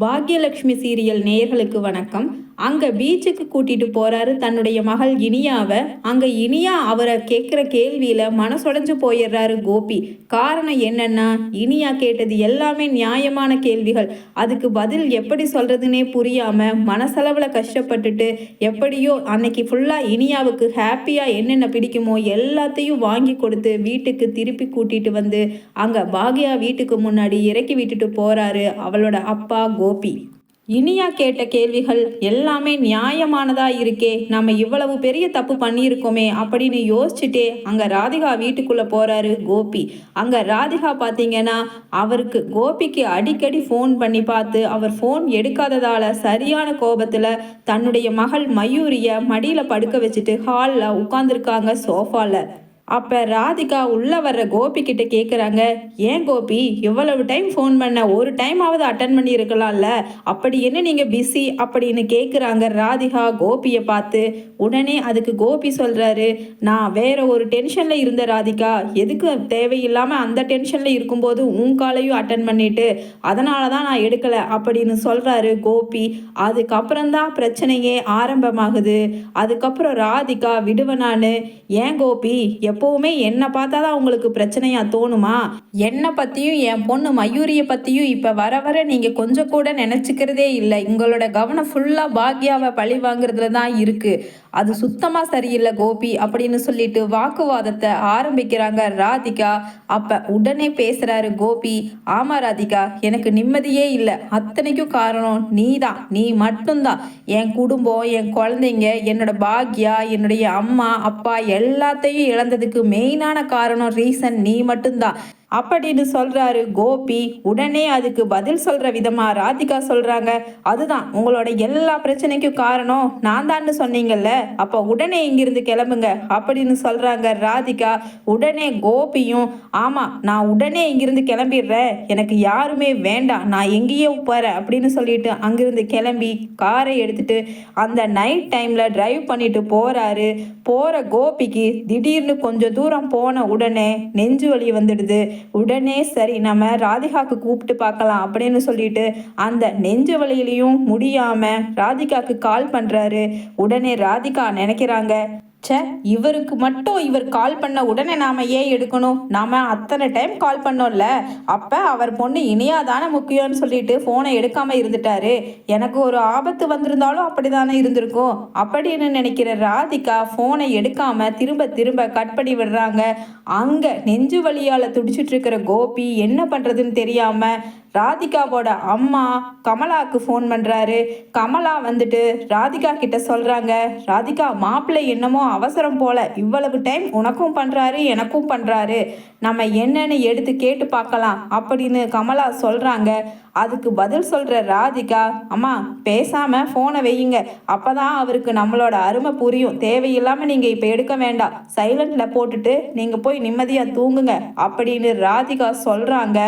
Bhagyalakshmi serial நேயர்களுக்கு வணக்கம். அங்கே பீச்சுக்கு கூட்டிகிட்டு போகிறாரு தன்னுடைய மகள் இனியாவை. அங்கே இனியா அவரை கேட்குற கேள்வியில் மனசொடைஞ்சு போயிடுறாரு கோபி. காரணம் என்னன்னா இனியா கேட்டது எல்லாமே நியாயமான கேள்விகள். அதுக்கு பதில் எப்படி சொல்கிறதுனே புரியாமல் மனசளவில் கஷ்டப்பட்டுட்டு எப்படியோ அன்னைக்கு ஃபுல்லாக இனியாவுக்கு ஹாப்பியாக என்னென்ன பிடிக்குமோ எல்லாத்தையும் வாங்கி கொடுத்து வீட்டுக்கு திருப்பி கூட்டிட்டு வந்து அங்கே பாக்யா வீட்டுக்கு முன்னாடி இறக்கி விட்டுட்டு போகிறாரு அவளோட அப்பா கோபி. இனியா கேட்ட கேள்விகள் எல்லாமே நியாயமானதா இருக்கே. நம்ம இவ்வளவு பெரிய தப்பு பண்ணியிருக்கோமே அப்படின்னு யோசிச்சுட்டே அங்க ராதிகா வீட்டுக்குள்ள போறாரு கோபி. அங்க ராதிகா பாத்தீங்கன்னா அவருக்கு கோபிக்கு அடிக்கடி ஃபோன் பண்ணி பார்த்து அவர் ஃபோன் எடுக்காததால சரியான கோபத்துல தன்னுடைய மகள் மயூரிய மடியில படுக்க வச்சுட்டு ஹாலில் உட்காந்துருக்காங்க சோஃபால அப்ப ராதிகா உள்ள வர்ற கோபி கிட்ட கேக்குறாங்க ஏன் கோபி? இவ்வளவு டைம் ஃபோன் பண்ண ஒரு டைமாவது அட்டன் பண்ணி இருக்கலாம்ல? அப்படி என்ன நீங்க பிஸி அப்படின்னு கேக்குறாங்க ராதிகா கோபியை பார்த்து. உடனே அதுக்கு கோபி சொல்றாரு நான் வேற ஒரு டென்ஷன்ல இருந்த ராதிகா. எதுக்கு தேவையில்லாம அந்த டென்ஷன்ல இருக்கும்போது உன் காலையும் அட்டன் பண்ணிட்டு அதனால தான் நான் எடுக்கல அப்படின்னு சொல்றாரு கோபி. அதுக்கப்புறம் தான் பிரச்சனையே ஆரம்பமாகுது. அதுக்கப்புறம் ராதிகா விடுவனான்னு ஏன் கோபி? எப்பவுமே என்னை பார்த்தா தான் அவங்களுக்கு பிரச்சனையாக தோணுமா? என்னை பற்றியும் என் பொண்ணு மயூரியை பற்றியும் இப்போ வர வர நீங்கள் கொஞ்சம் கூட நினச்சிக்கிறதே இல்லை. உங்களோட கவனம் ஃபுல்லாக பாக்யாவை பழி வாங்குறதுல தான் இருக்குது அது சுத்தமாக சரியில்லை கோபி அப்படின்னு சொல்லிட்டு வாக்குவாதத்தை ஆரம்பிக்கிறாங்க ராதிகா. அப்போ உடனே பேசுகிறாரு கோபி ஆமா ராதிகா எனக்கு நிம்மதியே இல்லை. அத்தனைக்கும் காரணம் நீ தான் நீ மட்டும்தான். என் குடும்பம் என் குழந்தைங்க என்னோட பாக்யா என்னுடைய அம்மா அப்பா எல்லாத்தையும் இழந்ததுக்கு மெயினான காரணம் ரீசன் நீ மட்டும்தான். அப்படின்னு சொல்றாரு கோபி. உடனே அதுக்கு பதில் சொல்ற விதமா ராதிகா சொல்றாங்க. அதுதான் உங்களோட எல்லா பிரச்சனைக்கும் காரணம் நான் தான்னு சொன்னீங்கல்ல அப்ப உடனே இங்கிருந்து கிளம்புங்க அப்படின்னு சொல்றாங்க ராதிகா. உடனே கோபியும் ஆமா நான் உடனே இங்கிருந்து கிளம்பிடுறேன். எனக்கு யாருமே வேண்டாம் நான் எங்கேயோ போறேன் அப்படின்னு சொல்லிட்டு அங்கிருந்து கிளம்பி காரை எடுத்துட்டு அந்த நைட் டைம்ல டிரைவ் பண்ணிட்டு போறாரு. போற கோபிக்கு திடீர்னு கொஞ்சம் தூரம் போன உடனே நெஞ்சு வலி வந்துடுது. உடனே சரி நம்ம ராதிகாக்கு கூப்பிட்டு பார்க்கலாம் அப்படின்னு சொல்லிட்டு அந்த நெஞ்சு வலியிலையும் முடியாம ராதிகாக்கு கால் பண்றாரு. உடனே ராதிகா நினைக்கிறாங்க ச்சே இவருக்கு மட்டும் இவர் கால் பண்ண உடனே நாம ஏன் எடுக்கணும்? நாம அத்தனை டைம் கால் பண்ணோம்ல. அப்ப அவர் பொண்ணு இனியா தானே முக்கியம்னு சொல்லிட்டு போனை எடுக்காம இருந்துட்டாரு. எனக்கு ஒரு ஆபத்து வந்திருந்தாலும் அப்படிதானே இருந்திருக்கும். அப்படின்னு நினைக்கிற ராதிகா போனை எடுக்காம திரும்ப திரும்ப கட் பண்ணி விடுறாங்க. அங்க நெஞ்சு வழியால் துடிச்சிட்டு இருக்கிற கோபி என்ன பண்றதுன்னு தெரியாம ராதிகாவோட அம்மா கமலாவுக்கு ஃபோன் பண்ணுறாரு கமலா வந்துட்டு ராதிகா கிட்ட சொல்கிறாங்க ராதிகா மாப்பிள்ளை என்னமோ அவசரம் போல. இவ்வளவு டைம் உனக்கும் பண்ணுறாரு எனக்கும் பண்ணுறாரு நம்ம என்னன்னு எடுத்து கேட்டு பார்க்கலாம் அப்படின்னு கமலா சொல்கிறாங்க அதுக்கு பதில் சொல்கிற ராதிகா அம்மா பேசாமல் ஃபோனை வையுங்க. அப்போ தான் அவருக்கு நம்மளோட அருமை புரியும். தேவையில்லாமல் நீங்கள் இப்போ எடுக்க வேண்டாம். சைலண்டில் போட்டுட்டு நீங்கள் போய் நிம்மதியாக தூங்குங்க அப்படின்னு ராதிகா சொல்கிறாங்க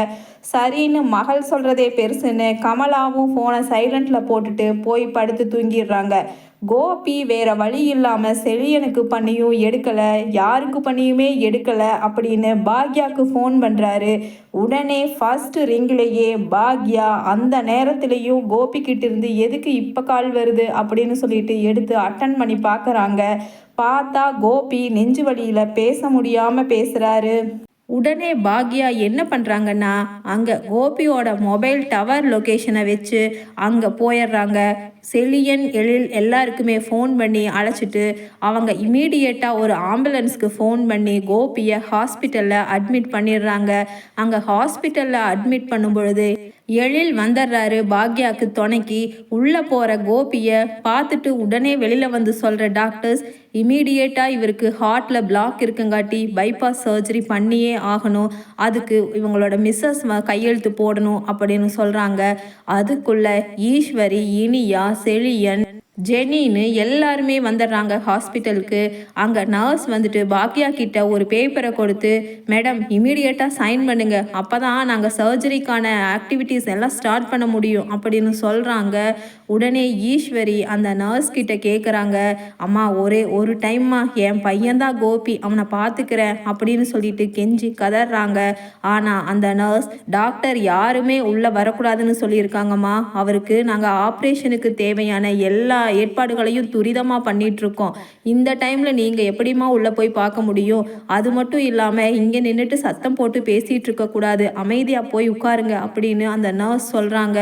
சரின்னு மகள் சொல்கிறதே பெருசுன்னு கமலாவும் ஃபோனை சைலண்டில் போட்டுட்டு போய் படுத்து தூங்கிடுறாங்க. கோபி வேற வழி இல்லாமல் செழியனுக்கு பண்ணியும் எடுக்கலை யாருக்கு பண்ணியுமே எடுக்கலை அப்படின்னு பாக்யாவுக்கு ஃபோன் பண்ணுறாரு உடனே ஃபர்ஸ்ட் ரிங்கிலேயே பாக்யா அந்த நேரத்துலேயும் கோபி கிட்ட இருந்து எதுக்கு இப்போ கால் வருது அப்படின்னு சொல்லிட்டு எடுத்து அட்டன் பண்ணி பார்க்குறாங்க பார்த்தா கோபி நெஞ்சு வழியில் பேச முடியாமல் பேசுகிறாரு உடனே பாக்யா என்ன பண்ணுறாங்கன்னா அங்கே கோபியோட மொபைல் டவர் லொக்கேஷனை வச்சு அங்கே போயிடுறாங்க செலியன் எழில் எல்லாருக்குமே ஃபோன் பண்ணி அழைச்சிட்டு அவங்க இமீடியட்டாக ஒரு ஆம்புலன்ஸ்க்கு ஃபோன் பண்ணி கோபியை ஹாஸ்பிட்டலில் அட்மிட் பண்ணிடுறாங்க அங்கே ஹாஸ்பிட்டலில் அட்மிட் பண்ணும் பொழுது எழில் வந்துடுறாரு பாக்யாவுக்கு துணைக்கி உள்ளே போகிற கோபியை பார்த்துட்டு உடனே வெளியில் வந்து சொல்கிற டாக்டர்ஸ் இமீடியேட்டாக இவருக்கு ஹார்ட்டில் பிளாக் இருக்குங்காட்டி பைபாஸ் சர்ஜரி பண்ணியே ஆகணும். அதுக்கு இவங்களோட மிஸ்ஸஸ் கையெழுத்து போடணும் அப்படின்னு சொல்கிறாங்க அதுக்குள்ளே ஈஸ்வரி இனியா செழியன் ஜெனின்னு எல்லாருமே வந்துடுறாங்க ஹாஸ்பிட்டலுக்கு. அங்கே நர்ஸ் வந்துட்டு பாக்யா கிட்ட ஒரு பேப்பரை கொடுத்து மேடம் இமீடியட்டாக சைன் பண்ணுங்க. அப்போ தான் நாங்கள் சர்ஜரிக்கான ஆக்டிவிட்டீஸ் எல்லாம் ஸ்டார்ட் பண்ண முடியும் அப்படின்னு சொல்கிறாங்க உடனே ஈஸ்வரி அந்த நர்ஸ் கிட்ட கேட்குறாங்க அம்மா ஒரே ஒரு டைம்மா என் பையன்தான் கோபி அவனை பார்த்துக்கிறேன் அப்படின்னு சொல்லிட்டு கெஞ்சி கதறாங்க. ஆனால் அந்த நர்ஸ் டாக்டர் யாருமே உள்ளே வரக்கூடாதுன்னு சொல்லியிருக்காங்கம்மா. அவருக்கு நாங்கள் ஆப்ரேஷனுக்கு தேவையான எல்லா ஏற்பாடுகளையும் துரிதமாக பண்ணிகிட்ருக்கோம் இந்த டைமில் நீங்கள் எப்படிம்மா உள்ளே போய் பார்க்க முடியும்? அது மட்டும் இல்லாமல் இங்கே நின்றுட்டு சத்தம் போட்டு பேசிகிட்டு இருக்கக்கூடாது அமைதியாக போய் உட்காருங்க அப்படின்னு அந்த நர்ஸ் சொல்கிறாங்க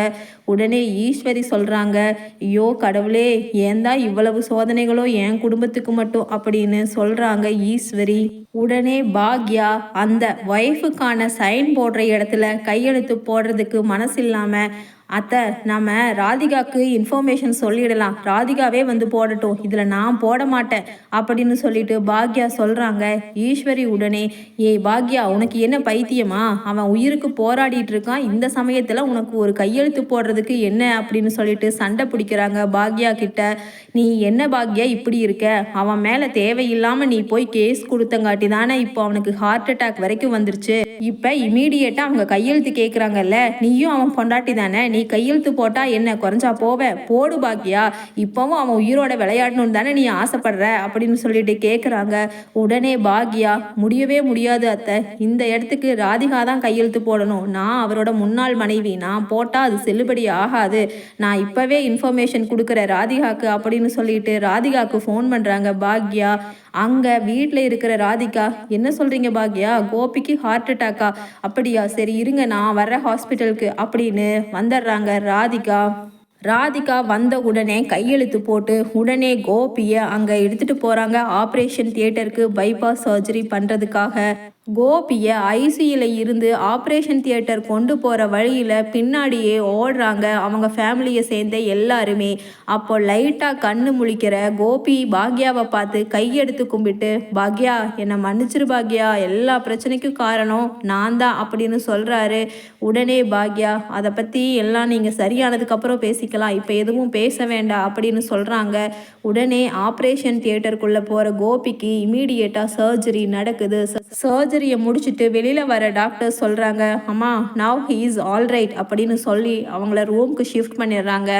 உடனே ஈஸ்வரி சொல்கிறாங்க ஐயோ கடவுளே ஏன் தான் இவ்வளவு சோதனைகளோ என் குடும்பத்துக்கு மட்டும்? அப்படின்னு சொல்கிறாங்க ஈஸ்வரி. உடனே பாக்யா அந்த ஒய்ஃபுக்கான சைன் போடுற இடத்துல கையெழுத்து போடுறதுக்கு மனசு இல்லாமல் அத்தை நம்ம ராதிகாவுக்கு இன்ஃபர்மேஷன் சொல்லிடலாம். ராதிகாவே வந்து போடட்டும். இதில் நான் போட மாட்டேன். அப்படின்னு சொல்லிட்டு பாக்யா சொல்கிறாங்க ஈஸ்வரி உடனே ஏய் பாக்யா உனக்கு என்ன பைத்தியமா? அவன் உயிருக்கு போராடிட்டு இருக்கான். இந்த சமயத்தில் உனக்கு ஒரு கையெழுத்து போடுறதுக்கு என்ன? அப்படின்னு சொல்லிட்டு சண்டை பிடிக்கிறாங்க பாக்யா கிட்ட. நீ என்ன பாக்யா இப்படி இருக்க? அவன் மேலே தேவையில்லாமல் நீ போய் கேஸ் கொடுத்தங்காட்டி தானே இப்போ அவனுக்கு ஹார்ட் அட்டாக் வரைக்கும் வந்துருச்சு. இப்போ இமீடியட்டாக அவங்க கையெழுத்து கேட்குறாங்கல்ல நீயும் அவன் பொண்டாட்டி தானே? நீ கையெழுத்து போட்டா என்ன? குறைஞ்சா போவ? போடு பாக்கியா. இப்பவும் அவன் உயிரோட விளையாடணும்னு தானே நீ ஆசைப்படுற? அப்படின்னு சொல்லிட்டு கேட்குறாங்க உடனே பாக்யா முடியவே முடியாது அத்தை. இந்த இடத்துக்கு ராதிகா தான் கையெழுத்து போடணும். நான் அவரோட முன்னாள் மனைவி. நான் போட்டால் அது செல்லுபடி ஆகாது. நான் இப்போவே இன்ஃபர்மேஷன் கொடுக்குற ராதிகாக்கு அப்படின்னு சொல்லிட்டு ராதிகாக்கு ஃபோன் பண்ணுறாங்க பாக்யா. அங்கே வீட்டில் இருக்கிற ராதிகா என்ன சொல்கிறீங்க பாக்யா கோபிக்கு ஹார்ட் அட்டாக்கா அப்படியா? சரி இருங்க நான் வர ஹாஸ்பிட்டலுக்கு அப்படின்னு வந்துடுறாங்க ராதிகா. ராதிகா வந்த உடனே கையெழுத்து போட்டு உடனே கோபியை அங்கே எடுத்துகிட்டு போகிறாங்க ஆப்ரேஷன் தியேட்டருக்கு பைபாஸ் சர்ஜரி பண்ணுறதுக்காக கோபியை ஐசியில் இருந்து ஆப்ரேஷன் தியேட்டர் கொண்டு போகிற வழியில் பின்னாடியே ஓடுறாங்க அவங்க ஃபேமிலியை சேர்ந்த எல்லாருமே. அப்போ லைட்டாக கண்ணு முழிக்கிற கோபி பாக்யாவை பார்த்து கையெடுத்து கும்பிட்டு பாக்யா என்னை மன்னிச்சிரு பாக்யா எல்லா பிரச்சனைக்கும் காரணம் நான் தான் அப்படின்னு சொல்கிறாரு உடனே பாக்யா அதை பற்றி எல்லாம் நீங்கள் சரியானதுக்கப்புறம் பேசிக்கலாம் இப்போ எதுவும் பேச வேண்டாம் அப்படின்னு சொல்கிறாங்க உடனே ஆப்ரேஷன் தியேட்டருக்குள்ளே போகிற கோபிக்கு இமீடியட்டாக சர்ஜரி நடக்குது. சர்ஜரி சர்ஜரியை முடிச்சுட்டு வெளியில் வர டாக்டர் சொல்கிறாங்க அம்மா now he is all right அப்படின்னு சொல்லி அவங்கள ரூம்க்கு ஷிஃப்ட் பண்ணிடுறாங்க.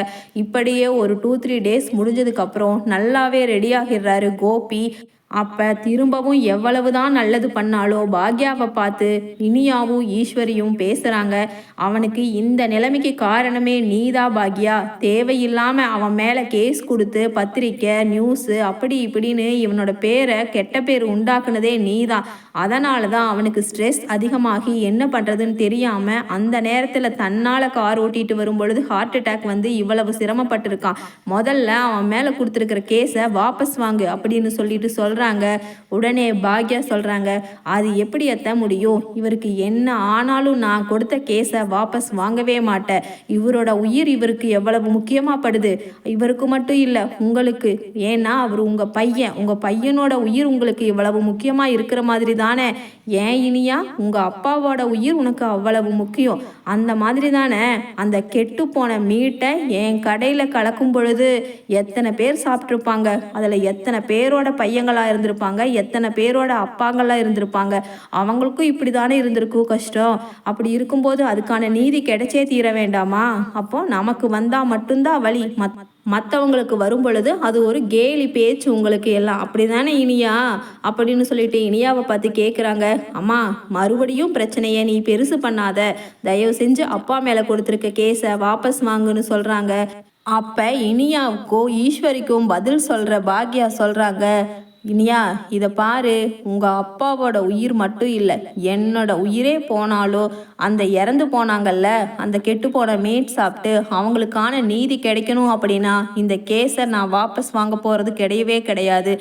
இப்படியே ஒரு டூ த்ரீ டேஸ் முடிஞ்சதுக்கப்புறம் நல்லாவே ரெடி ஆகிடுறாரு கோபி. அப்போ திரும்பவும் எவ்வளவு தான் நல்லது பண்ணாலோ பாக்யாவை பார்த்து இனியாவும் ஈஸ்வரியும் பேசுகிறாங்க அவனுக்கு இந்த நிலைமைக்கு காரணமே நீதா பாக்யா. தேவையில்லாமல் அவன் மேலே கேஸ் கொடுத்து பத்திரிக்கை நியூஸு அப்படி இப்படின்னு இவனோட பேரை கெட்ட பேர் உண்டாக்குனதே நீதான் அதனால தான் அவனுக்கு ஸ்ட்ரெஸ் அதிகமாகி என்ன பண்ணுறதுன்னு தெரியாமல் அந்த நேரத்தில் தன்னால் கார் ஓட்டிகிட்டு வரும் பொழுது ஹார்ட் அட்டாக் வந்து இவ்வளவு சிரமப்பட்டிருக்கான். முதல்ல அவன் மேலே கொடுத்துருக்கிற கேஸை வாபஸ் வாங்கு அப்படின்னு சொல்லிட்டு சொல் சொல்கிறாங்க உடனே பாக்யா சொல்கிறாங்க அது எப்படி எத்த முடியும்? இவருக்கு என்ன ஆனாலும் நான் கொடுத்த கேஸை வாபஸ் வாங்கவே மாட்டேன். இவரோட உயிர் இவருக்கு எவ்வளவு முக்கியமாக படுது? இவருக்கு மட்டும் இல்லை உங்களுக்கு. ஏன்னா அவர் உங்கள் பையன். உங்கள் பையனோட உயிர் உங்களுக்கு இவ்வளவு முக்கியமாக இருக்கிற மாதிரி தானே? ஏன் இனியா? உங்கள் அப்பாவோட உயிர் உனக்கு அவ்வளவு முக்கியம். அந்த மாதிரி தானே? அந்த கெட்டு போன மீட்டை என் கடையில் கலக்கும் பொழுது எத்தனை பேர் சாப்பிட்ருப்பாங்க அதில் எத்தனை பேரோட பையங்களாக இருந்திருப்பாங்க. எத்தனை பேரோட அப்பாங்களா இருந்திருப்பாங்க. அவங்களுக்கும் இப்படி தானே இருந்திருக்கும் கஷ்டம். அப்படி இருக்கும்போது அதுக்கான நீதி கிடைச்சே தீர வேண்டாமா? அப்போ நமக்கு வந்தால் மட்டும்தான் வழி. மத் மற்றவங்களுக்கு வரும் பொழுது அது ஒரு கேலி பேச்சு உங்களுக்கு எல்லாம். அப்படி தானே இனியா? அப்படின்னு சொல்லிட்டு இனியாவை பார்த்து கேட்குறாங்க அம்மா மறுபடியும் பிரச்சனையை நீ பெருசு பண்ணாத. தயவு செஞ்சு அப்பா மேலே கொடுத்துருக்க கேஸை வாபஸ் வாங்குன்னு சொல்கிறாங்க அப்போ இனியாவுக்கும் ஈஸ்வரிக்கும் பதில் சொல்கிற பாக்யா சொல்கிறாங்க இனியா இதை பாரு. உங்கள் அப்பாவோட உயிர் மட்டும் இல்லை என்னோட உயிரே போனாலோ அந்த இறந்து போனாங்கல்ல அந்த கெட்டு போன மீட் சாப்பிட்டு அவங்களுக்கான நீதி கிடைக்கணும் அப்படின்னா இந்த கேஸை நான் வாபஸ் வாங்க போகிறது கிடையவே கிடையாது.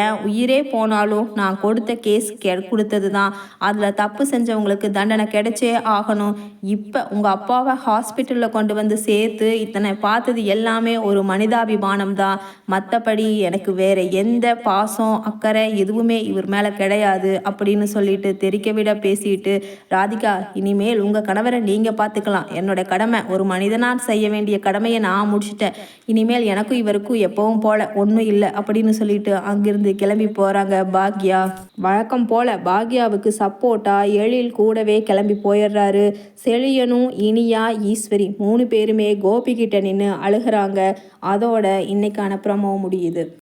ஏன் உயிரே போனாலும் நான் கொடுத்த கேஸ் கெ கொடுத்தது தான் அதில் தப்பு செஞ்சவங்களுக்கு தண்டனை கிடைச்சே ஆகணும். இப்போ உங்கள் அப்பாவை ஹாஸ்பிட்டலில் கொண்டு வந்து சேர்த்து இத்தனை பார்த்தது எல்லாமே ஒரு மனிதாபிமானம் தான் மற்றபடி எனக்கு வேறு எந்த பாசம் பாசம் அக்கறை எதுவுமே இவர் மேலே கிடையாது அப்படின்னு சொல்லிட்டு தெரிக்க விட பேசிட்டு ராதிகா இனிமேல் உங்கள் கணவரை நீங்கள் பார்த்துக்கலாம் என்னோட கடமை ஒரு மனிதனால் செய்ய வேண்டிய கடமையை நான் முடிச்சிட்டேன். இனிமேல் எனக்கும் இவருக்கும் எப்பவும் போல ஒன்றும் இல்லை அப்படின்னு சொல்லிட்டு அங்கிருந்து கிளம்பி போகிறாங்க பாக்யா. வழக்கம் போல பாக்யாவுக்கு சப்போர்ட்டா எழில் கூடவே கிளம்பி போயிடுறாரு. செழியனும் இனியா ஈஸ்வரி மூணு பேருமே கோபிக்கிட்ட நின்று அழுகிறாங்க. அதோட இன்னைக்கான ப்ரமோ முடியுது.